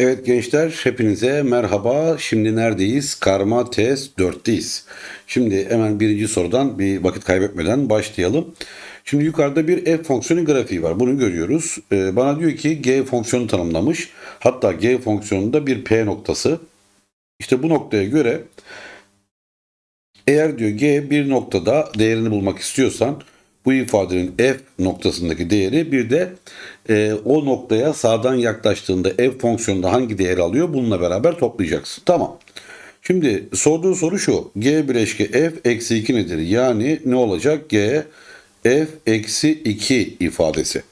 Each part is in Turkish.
Evet gençler hepinize merhaba. Şimdi neredeyiz? Karma test 4'teyiz. Şimdi hemen birinci sorudan bir vakit kaybetmeden başlayalım. Şimdi yukarıda bir f fonksiyonu grafiği var. Bunu görüyoruz. Ee, bana diyor ki g fonksiyonu tanımlamış. Hatta g fonksiyonunda bir p noktası. İşte bu noktaya göre eğer diyor g bir noktada değerini bulmak istiyorsan bu ifadenin f noktasındaki değeri bir de e, o noktaya sağdan yaklaştığında f fonksiyonunda hangi değer alıyor bununla beraber toplayacaksın. Tamam. Şimdi sorduğu soru şu. g bileşke f eksi 2 nedir? Yani ne olacak? g f eksi 2 ifadesi.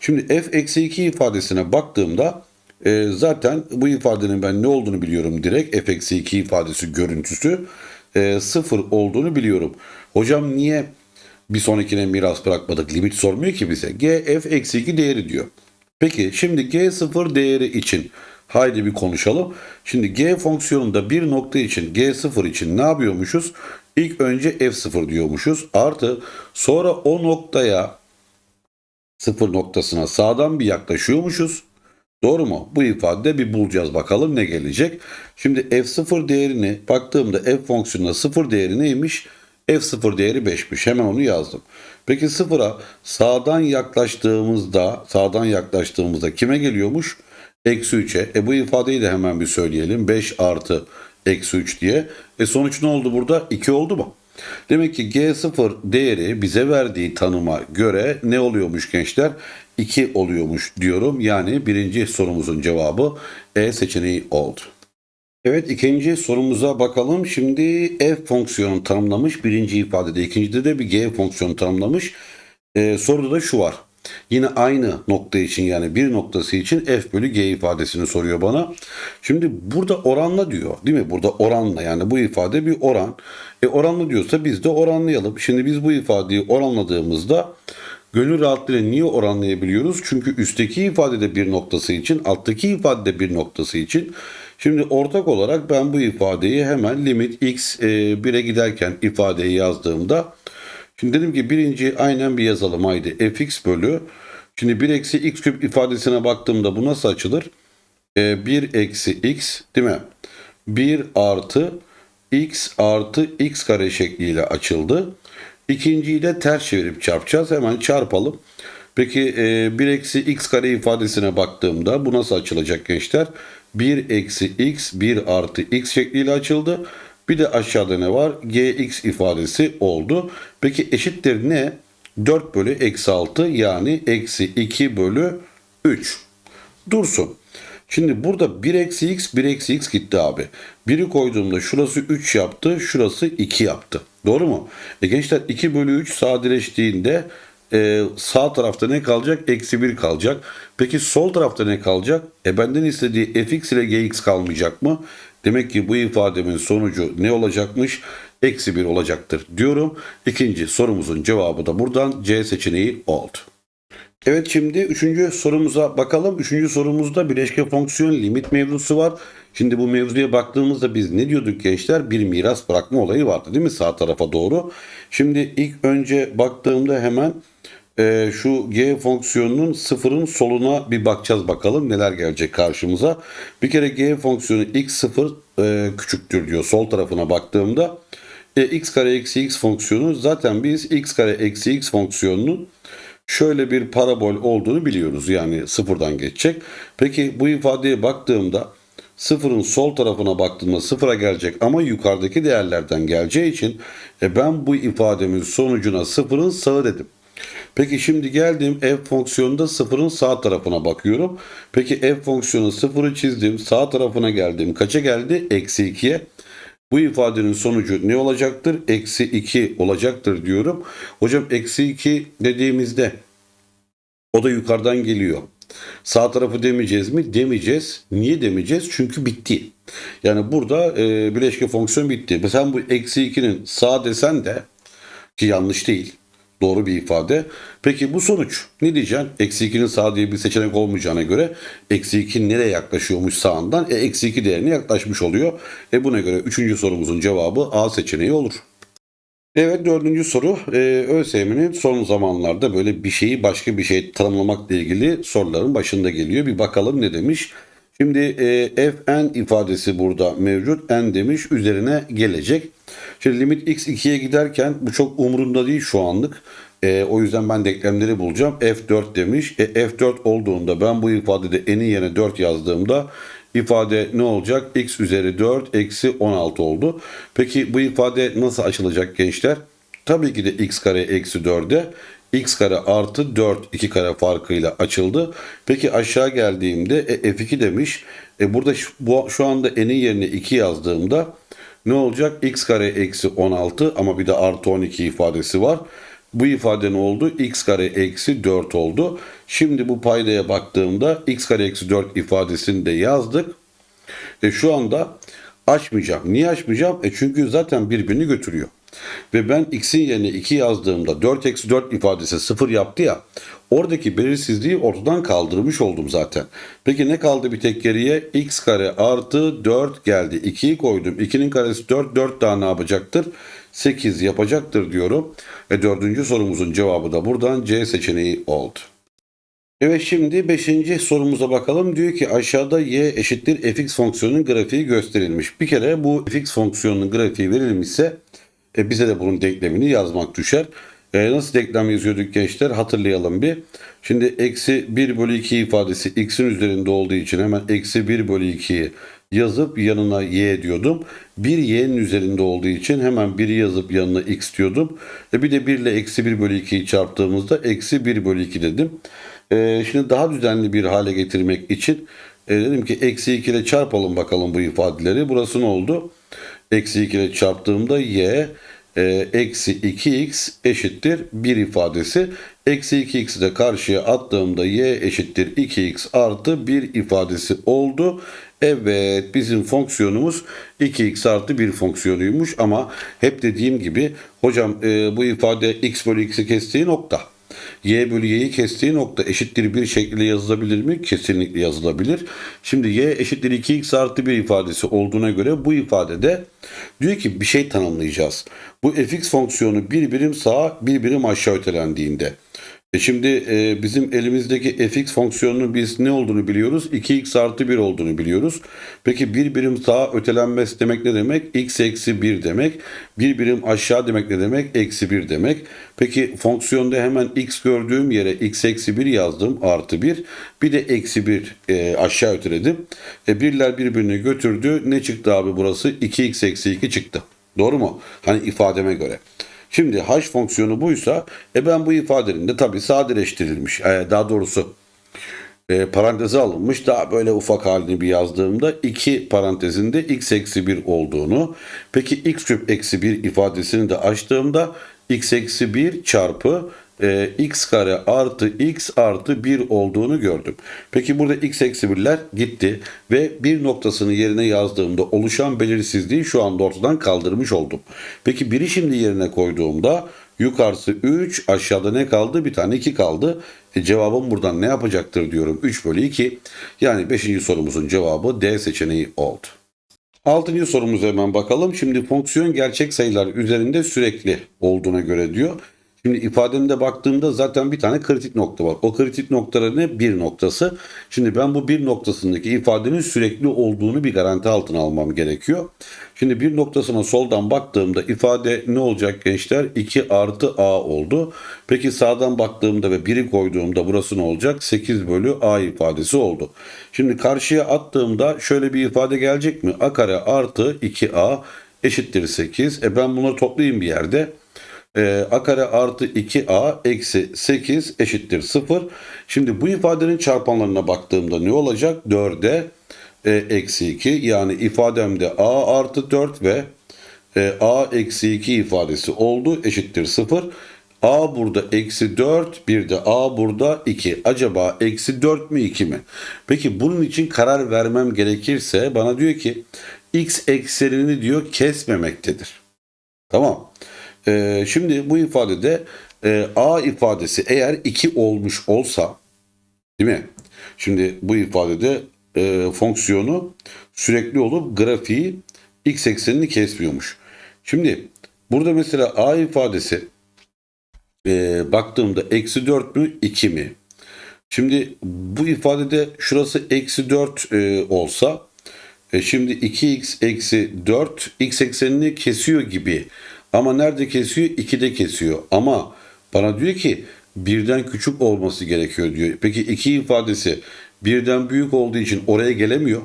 Şimdi f eksi 2 ifadesine baktığımda e, zaten bu ifadenin ben ne olduğunu biliyorum direkt. f eksi 2 ifadesi görüntüsü e, sıfır olduğunu biliyorum. Hocam niye bir sonrakine miras bırakmadık? Limit sormuyor ki bize. g f eksi 2 değeri diyor. Peki şimdi g sıfır değeri için haydi bir konuşalım. Şimdi g fonksiyonunda bir nokta için g sıfır için ne yapıyormuşuz? İlk önce f sıfır diyormuşuz. Artı sonra o noktaya sıfır noktasına sağdan bir yaklaşıyormuşuz. Doğru mu? Bu ifadede bir bulacağız bakalım ne gelecek. Şimdi f0 değerini baktığımda f fonksiyonuna 0 değeri neymiş? F0 değeri 5'miş. Hemen onu yazdım. Peki 0'a sağdan yaklaştığımızda sağdan yaklaştığımızda kime geliyormuş? Eksi 3'e. E bu ifadeyi de hemen bir söyleyelim. 5 artı eksi 3 diye. E sonuç ne oldu burada? 2 oldu mu? Demek ki G0 değeri bize verdiği tanıma göre ne oluyormuş gençler? 2 oluyormuş diyorum. Yani birinci sorumuzun cevabı E seçeneği oldu. Evet ikinci sorumuza bakalım. Şimdi f fonksiyonu tanımlamış birinci ifadede. ikincide de bir g fonksiyonu tanımlamış. Ee, soruda da şu var. Yine aynı nokta için yani bir noktası için f bölü g ifadesini soruyor bana. Şimdi burada oranla diyor değil mi? Burada oranla yani bu ifade bir oran. E oranla diyorsa biz de oranlayalım. Şimdi biz bu ifadeyi oranladığımızda gönül rahatlığıyla niye oranlayabiliyoruz? Çünkü üstteki ifadede bir noktası için, alttaki ifadede bir noktası için. Şimdi ortak olarak ben bu ifadeyi hemen limit x e, 1'e giderken ifadeyi yazdığımda Şimdi dedim ki birinci aynen bir yazalım haydi fx bölü. Şimdi 1 eksi x küp ifadesine baktığımda bu nasıl açılır? E, 1 eksi x değil mi? 1 artı x artı x kare şekliyle açıldı. İkinciyi de ters çevirip çarpacağız. Hemen çarpalım. Peki e, 1 eksi x kare ifadesine baktığımda bu nasıl açılacak gençler? 1 eksi x 1 artı x şekliyle açıldı. Bir de aşağıda ne var? gx ifadesi oldu. Peki eşittir ne? 4 bölü eksi 6 yani eksi 2 bölü 3. Dursun. Şimdi burada 1 eksi x 1 eksi x gitti abi. 1'i koyduğumda şurası 3 yaptı. Şurası 2 yaptı. Doğru mu? E gençler 2 bölü 3 sadeleştiğinde e, sağ tarafta ne kalacak? Eksi 1 kalacak. Peki sol tarafta ne kalacak? E benden istediği fx ile gx kalmayacak mı? Demek ki bu ifademin sonucu ne olacakmış? Eksi 1 olacaktır diyorum. İkinci sorumuzun cevabı da buradan C seçeneği oldu. Evet şimdi üçüncü sorumuza bakalım. Üçüncü sorumuzda bileşke fonksiyon limit mevzusu var. Şimdi bu mevzuya baktığımızda biz ne diyorduk gençler? Bir miras bırakma olayı vardı değil mi sağ tarafa doğru? Şimdi ilk önce baktığımda hemen e, şu g fonksiyonunun sıfırın soluna bir bakacağız bakalım neler gelecek karşımıza. Bir kere g fonksiyonu x sıfır e, küçüktür diyor sol tarafına baktığımda. E, x kare eksi x fonksiyonu zaten biz x kare eksi x fonksiyonunun şöyle bir parabol olduğunu biliyoruz. Yani sıfırdan geçecek. Peki bu ifadeye baktığımda sıfırın sol tarafına baktığımda sıfıra gelecek ama yukarıdaki değerlerden geleceği için e, ben bu ifademin sonucuna sıfırın sağı dedim. Peki şimdi geldim f fonksiyonunda sıfırın sağ tarafına bakıyorum. Peki f fonksiyonu sıfırı çizdim. Sağ tarafına geldim. Kaça geldi? Eksi 2'ye. Bu ifadenin sonucu ne olacaktır? Eksi 2 olacaktır diyorum. Hocam eksi 2 dediğimizde o da yukarıdan geliyor. Sağ tarafı demeyeceğiz mi? Demeyeceğiz. Niye demeyeceğiz? Çünkü bitti. Yani burada e, bileşke fonksiyon bitti. Mesela bu eksi 2'nin sağ desen de ki yanlış değil. Doğru bir ifade. Peki bu sonuç ne diyeceksin? Eksi 2'nin sağ diye bir seçenek olmayacağına göre eksi 2 nereye yaklaşıyormuş sağından? E, eksi 2 değerine yaklaşmış oluyor. E buna göre üçüncü sorumuzun cevabı A seçeneği olur. Evet dördüncü soru. Ee, ÖSYM'nin son zamanlarda böyle bir şeyi başka bir şey tanımlamakla ilgili soruların başında geliyor. Bir bakalım ne demiş. Şimdi e, fn ifadesi burada mevcut. n demiş üzerine gelecek. Şimdi limit x 2'ye giderken bu çok umurumda değil şu anlık. E, o yüzden ben denklemleri bulacağım. f4 demiş. E, f4 olduğunda ben bu ifadede n'in yerine 4 yazdığımda ifade ne olacak? x üzeri 4 eksi 16 oldu. Peki bu ifade nasıl açılacak gençler? Tabii ki de x kare eksi 4'e x kare artı 4 2 kare farkıyla açıldı. Peki aşağı geldiğimde e, f2 demiş. E, burada şu, bu, şu anda n'in yerine 2 yazdığımda ne olacak? x kare eksi 16 ama bir de artı 12 ifadesi var. Bu ifade ne oldu? x kare eksi 4 oldu. Şimdi bu paydaya baktığımda x kare eksi 4 ifadesini de yazdık. E şu anda açmayacağım. Niye açmayacağım? E çünkü zaten birbirini götürüyor. Ve ben x'in yerine 2 yazdığımda 4 eksi 4 ifadesi 0 yaptı ya. Oradaki belirsizliği ortadan kaldırmış oldum zaten. Peki ne kaldı bir tek geriye? x kare artı 4 geldi. 2'yi koydum. 2'nin karesi 4. 4 daha ne yapacaktır? 8 yapacaktır diyorum. Ve dördüncü sorumuzun cevabı da buradan C seçeneği oldu. Evet şimdi 5. sorumuza bakalım. Diyor ki aşağıda y eşittir fx fonksiyonunun grafiği gösterilmiş. Bir kere bu fx fonksiyonunun grafiği verilmişse e, bize de bunun denklemini yazmak düşer. E, nasıl denklem yazıyorduk gençler hatırlayalım bir. Şimdi eksi 1 bölü 2 ifadesi x'in üzerinde olduğu için hemen eksi 1 bölü 2'yi yazıp yanına y diyordum. 1 y'nin üzerinde olduğu için hemen 1'i yazıp yanına x diyordum. E bir de 1 ile eksi 1 bölü 2'yi çarptığımızda eksi 1 bölü 2 dedim. E, şimdi daha düzenli bir hale getirmek için e, dedim ki eksi 2 ile çarpalım bakalım bu ifadeleri. Burası ne oldu? Eksi 2 ile çarptığımda y e, eksi 2x eşittir 1 ifadesi. Eksi 2x'i de karşıya attığımda y eşittir 2x artı 1 ifadesi oldu. Evet bizim fonksiyonumuz 2x artı 1 fonksiyonuymuş ama hep dediğim gibi hocam e, bu ifade x bölü x'i kestiği nokta y bölü y'yi kestiği nokta eşittir 1 şekilde yazılabilir mi? Kesinlikle yazılabilir. Şimdi y eşittir 2x artı 1 ifadesi olduğuna göre bu ifadede diyor ki bir şey tanımlayacağız. Bu fx fonksiyonu bir birim sağa bir birim aşağı ötelendiğinde. E şimdi e, bizim elimizdeki fx fonksiyonunun biz ne olduğunu biliyoruz? 2x artı 1 olduğunu biliyoruz. Peki bir birim sağa ötelenmesi demek ne demek? x eksi 1 demek. Bir birim aşağı demek ne demek? Eksi 1 demek. Peki fonksiyonda hemen x gördüğüm yere x eksi 1 yazdım artı 1. Bir de eksi 1 e, aşağı öteledim. E, birler birbirini götürdü. Ne çıktı abi burası? 2x eksi 2 çıktı. Doğru mu? Hani ifademe göre. Şimdi h fonksiyonu buysa e ben bu ifadenin de tabii sadeleştirilmiş. E, daha doğrusu e, paranteze alınmış. Daha böyle ufak halini bir yazdığımda 2 parantezinde x eksi 1 olduğunu. Peki x küp eksi 1 ifadesini de açtığımda x eksi 1 çarpı e, x kare artı x artı 1 olduğunu gördüm. Peki burada x eksi 1'ler gitti ve bir noktasını yerine yazdığımda oluşan belirsizliği şu anda ortadan kaldırmış oldum. Peki biri şimdi yerine koyduğumda yukarısı 3 aşağıda ne kaldı? Bir tane 2 kaldı. E, cevabım buradan ne yapacaktır diyorum 3 bölü 2. Yani 5. sorumuzun cevabı D seçeneği oldu. Altıncı sorumuza hemen bakalım. Şimdi fonksiyon gerçek sayılar üzerinde sürekli olduğuna göre diyor. Şimdi ifademde baktığımda zaten bir tane kritik nokta var. O kritik noktada ne? Bir noktası. Şimdi ben bu bir noktasındaki ifadenin sürekli olduğunu bir garanti altına almam gerekiyor. Şimdi bir noktasına soldan baktığımda ifade ne olacak gençler? 2 artı a oldu. Peki sağdan baktığımda ve 1'i koyduğumda burası ne olacak? 8 bölü a ifadesi oldu. Şimdi karşıya attığımda şöyle bir ifade gelecek mi? a kare artı 2a eşittir 8. E ben bunu toplayayım bir yerde e, a kare artı 2a eksi 8 eşittir 0. Şimdi bu ifadenin çarpanlarına baktığımda ne olacak? 4'e e, eksi 2 yani ifademde a artı 4 ve e, a eksi 2 ifadesi oldu eşittir 0. A burada eksi 4 bir de A burada 2. Acaba eksi 4 mü 2 mi? Peki bunun için karar vermem gerekirse bana diyor ki x eksenini diyor kesmemektedir. Tamam. Ee, şimdi bu ifadede e, A ifadesi eğer 2 olmuş olsa değil mi? Şimdi bu ifadede e, fonksiyonu sürekli olup grafiği x eksenini kesmiyormuş. Şimdi burada mesela A ifadesi e, baktığımda eksi 4 mü 2 mi? Şimdi bu ifadede şurası eksi 4 e, olsa e, şimdi 2x eksi 4 x eksenini kesiyor gibi. Ama nerede kesiyor? 2'de kesiyor. Ama bana diyor ki birden küçük olması gerekiyor diyor. Peki 2 ifadesi birden büyük olduğu için oraya gelemiyor.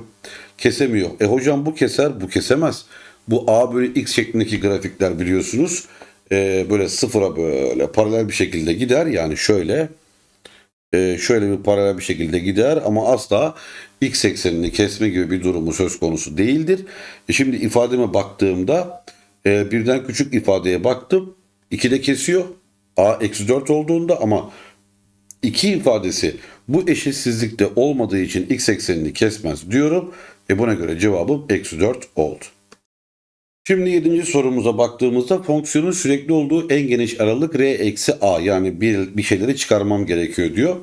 Kesemiyor. E hocam bu keser, bu kesemez. Bu a bölü x şeklindeki grafikler biliyorsunuz. e, böyle sıfıra böyle paralel bir şekilde gider. Yani şöyle e, şöyle bir paralel bir şekilde gider ama asla x eksenini kesme gibi bir durumu söz konusu değildir. E şimdi ifademe baktığımda e, birden küçük ifadeye baktım. 2'de kesiyor. a eksi 4 olduğunda ama 2 ifadesi bu eşitsizlikte olmadığı için x eksenini kesmez diyorum. E buna göre cevabım eksi 4 oldu. Şimdi yedinci sorumuza baktığımızda fonksiyonun sürekli olduğu en geniş aralık r eksi a yani bir, bir şeyleri çıkarmam gerekiyor diyor.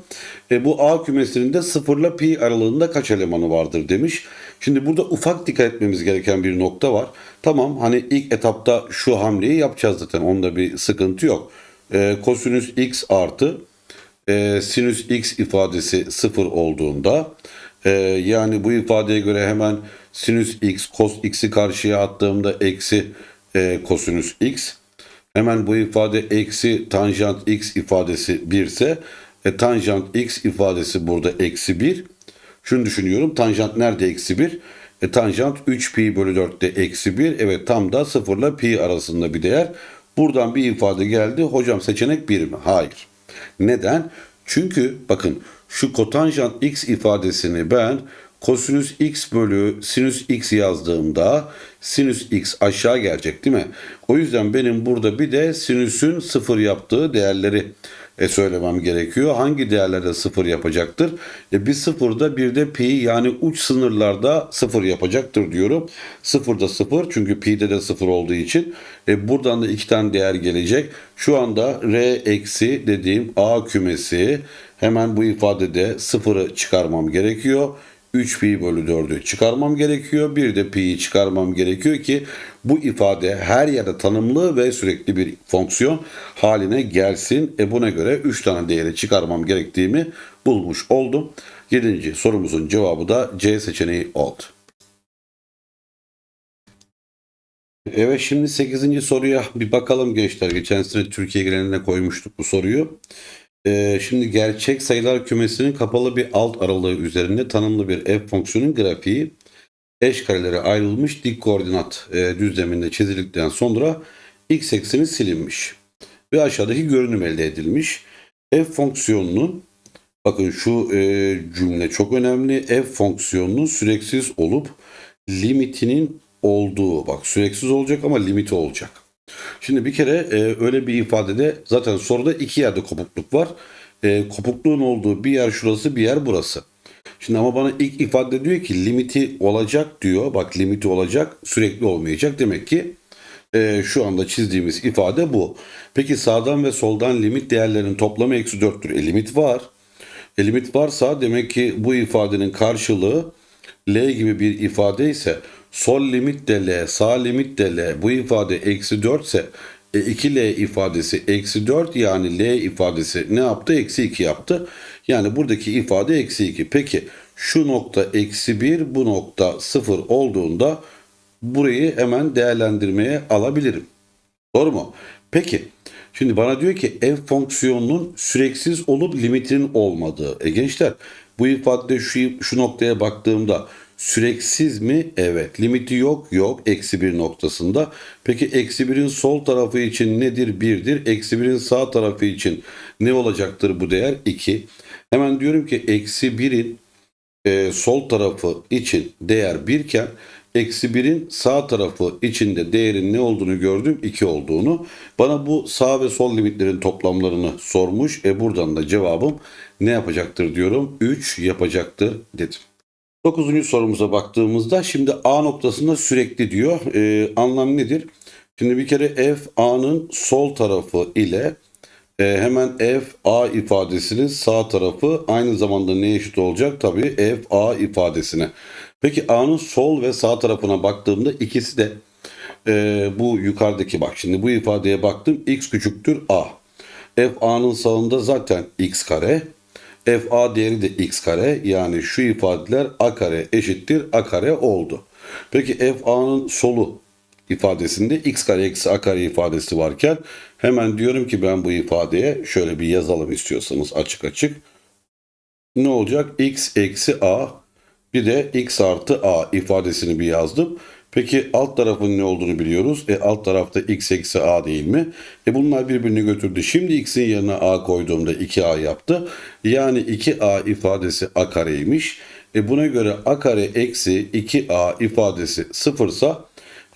E, bu a kümesinin de 0 ile pi aralığında kaç elemanı vardır demiş. Şimdi burada ufak dikkat etmemiz gereken bir nokta var. Tamam hani ilk etapta şu hamleyi yapacağız zaten onda bir sıkıntı yok. E, kosinüs x artı e, sinüs x ifadesi 0 olduğunda e, yani bu ifadeye göre hemen sinüs x cos x'i karşıya attığımda eksi e, kosinüs x hemen bu ifade eksi tanjant x ifadesi 1 ise e, tanjant x ifadesi burada eksi 1 şunu düşünüyorum tanjant nerede eksi 1 e, tanjant 3 pi bölü 4'te eksi 1 evet tam da 0 ile pi arasında bir değer. Buradan bir ifade geldi. Hocam seçenek 1 mi? Hayır. Neden? Çünkü bakın şu kotanjant x ifadesini ben kosinüs x bölü sinüs x yazdığımda sinüs x aşağı gelecek değil mi? O yüzden benim burada bir de sinüsün sıfır yaptığı değerleri e, söylemem gerekiyor. Hangi değerlerde sıfır yapacaktır? E, bir sıfırda bir de pi yani uç sınırlarda sıfır yapacaktır diyorum. Sıfırda sıfır çünkü pi'de de sıfır olduğu için. E, buradan da iki tane değer gelecek. Şu anda r eksi dediğim a kümesi hemen bu ifadede sıfırı çıkarmam gerekiyor. 3 pi bölü 4'ü çıkarmam gerekiyor. Bir de pi'yi çıkarmam gerekiyor ki bu ifade her yerde tanımlı ve sürekli bir fonksiyon haline gelsin. E buna göre 3 tane değeri çıkarmam gerektiğimi bulmuş oldum. 7. sorumuzun cevabı da C seçeneği oldu. Evet şimdi 8. soruya bir bakalım gençler. Geçen sene Türkiye geneline koymuştuk bu soruyu. Ee, şimdi gerçek sayılar kümesinin kapalı bir alt aralığı üzerinde tanımlı bir f fonksiyonun grafiği eş karelere ayrılmış dik koordinat e, düzleminde çizildikten sonra x ekseni silinmiş ve aşağıdaki görünüm elde edilmiş. f fonksiyonunun bakın şu e, cümle çok önemli. f fonksiyonunun süreksiz olup limitinin olduğu bak süreksiz olacak ama limiti olacak. Şimdi bir kere e, öyle bir ifadede zaten soruda iki yerde kopukluk var. E, kopukluğun olduğu bir yer şurası bir yer burası. Şimdi ama bana ilk ifade diyor ki limiti olacak diyor. Bak limiti olacak sürekli olmayacak. Demek ki e, şu anda çizdiğimiz ifade bu. Peki sağdan ve soldan limit değerlerinin toplamı eksi 4'tür. E limit var. E limit varsa demek ki bu ifadenin karşılığı L gibi bir ifade ise sol limit de L, sağ limit de L. Bu ifade eksi 4 ise e, 2L ifadesi eksi 4 yani L ifadesi ne yaptı? Eksi 2 yaptı. Yani buradaki ifade eksi 2. Peki şu nokta eksi 1 bu nokta 0 olduğunda burayı hemen değerlendirmeye alabilirim. Doğru mu? Peki şimdi bana diyor ki f fonksiyonunun süreksiz olup limitinin olmadığı. E gençler bu ifadede şu, şu noktaya baktığımda Süreksiz mi? Evet. Limiti yok? Yok. Eksi bir noktasında. Peki eksi birin sol tarafı için nedir? Birdir. Eksi birin sağ tarafı için ne olacaktır bu değer? 2. Hemen diyorum ki eksi birin e, sol tarafı için değer 1 iken eksi 1'in sağ tarafı içinde değerin ne olduğunu gördüm 2 olduğunu. Bana bu sağ ve sol limitlerin toplamlarını sormuş. E buradan da cevabım ne yapacaktır diyorum. 3 yapacaktır dedim. Dokuzuncu sorumuza baktığımızda şimdi A noktasında sürekli diyor. Ee, anlam nedir? Şimdi bir kere f a'nın sol tarafı ile e, hemen f a ifadesinin sağ tarafı aynı zamanda ne eşit olacak? Tabii f a ifadesine. Peki a'nın sol ve sağ tarafına baktığımda ikisi de e, bu yukarıdaki bak şimdi bu ifadeye baktım x küçüktür a. f a'nın sağında zaten x kare FA değeri de x kare yani şu ifadeler a kare eşittir a kare oldu. Peki FA'nın solu ifadesinde x kare eksi a kare ifadesi varken hemen diyorum ki ben bu ifadeye şöyle bir yazalım istiyorsanız açık açık. Ne olacak? x eksi a bir de x artı a ifadesini bir yazdım. Peki alt tarafın ne olduğunu biliyoruz. E alt tarafta x eksi a değil mi? E bunlar birbirini götürdü. Şimdi x'in yerine a koyduğumda 2a yaptı. Yani 2a ifadesi a kareymiş. E buna göre a kare eksi 2a ifadesi sıfırsa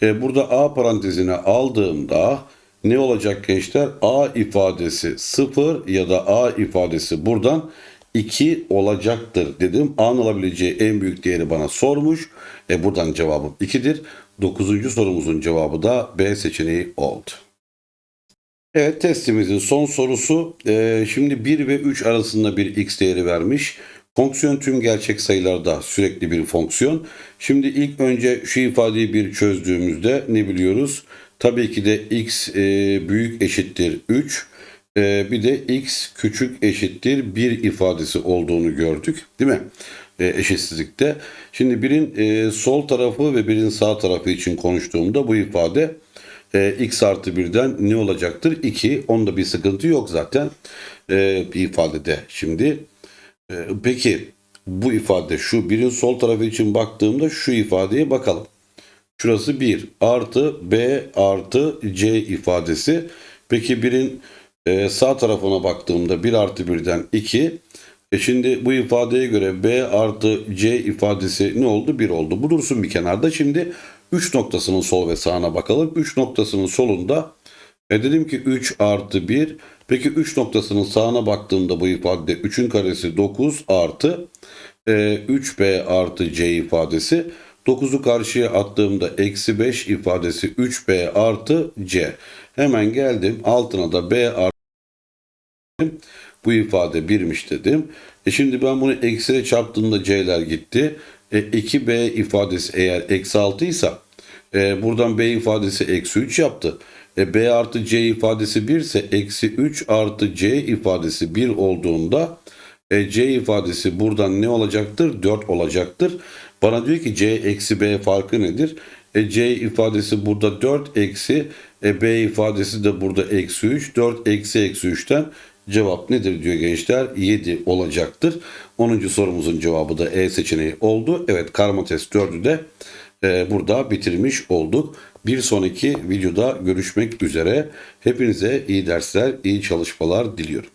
e burada a parantezine aldığımda ne olacak gençler? A ifadesi 0 ya da A ifadesi buradan 2 olacaktır dedim. A'nın alabileceği en büyük değeri bana sormuş. E buradan cevabım 2'dir. 9. sorumuzun cevabı da B seçeneği oldu. Evet testimizin son sorusu e, şimdi 1 ve 3 arasında bir x değeri vermiş. Fonksiyon tüm gerçek sayılarda sürekli bir fonksiyon. Şimdi ilk önce şu ifadeyi bir çözdüğümüzde ne biliyoruz? Tabii ki de x e, büyük eşittir 3. E, bir de x küçük eşittir 1 ifadesi olduğunu gördük. Değil mi? E, eşitsizlikte. Şimdi birin e, sol tarafı ve birin sağ tarafı için konuştuğumda bu ifade e, x artı 1'den ne olacaktır? 2. Onda bir sıkıntı yok zaten e, ifadede. Şimdi e, peki bu ifade şu birin sol tarafı için baktığımda şu ifadeye bakalım. Şurası 1 artı b artı c ifadesi. Peki birin e, sağ tarafına baktığımda 1 artı 1'den 2. E şimdi bu ifadeye göre b artı c ifadesi ne oldu? 1 oldu. Bu dursun bir kenarda. Şimdi 3 noktasının sol ve sağına bakalım. 3 noktasının solunda e dedim ki 3 artı 1. Peki 3 noktasının sağına baktığımda bu ifadede 3'ün karesi 9 artı e, 3b artı c ifadesi. 9'u karşıya attığımda eksi 5 ifadesi 3b artı c. Hemen geldim altına da b artı bu ifade 1'miş dedim. E şimdi ben bunu eksiyle çarptığımda c'ler gitti. E 2b ifadesi eğer eksi 6 ise e, buradan b ifadesi eksi 3 yaptı. E, b artı c ifadesi 1 ise eksi 3 artı c ifadesi 1 olduğunda e, c ifadesi buradan ne olacaktır? 4 olacaktır. Bana diyor ki c eksi b farkı nedir? E, c ifadesi burada 4 eksi e, b ifadesi de burada eksi 3. 4 eksi eksi 3'ten cevap nedir diyor gençler? 7 olacaktır. 10. sorumuzun cevabı da E seçeneği oldu. Evet karma test 4'ü de e, burada bitirmiş olduk. Bir sonraki videoda görüşmek üzere. Hepinize iyi dersler, iyi çalışmalar diliyorum.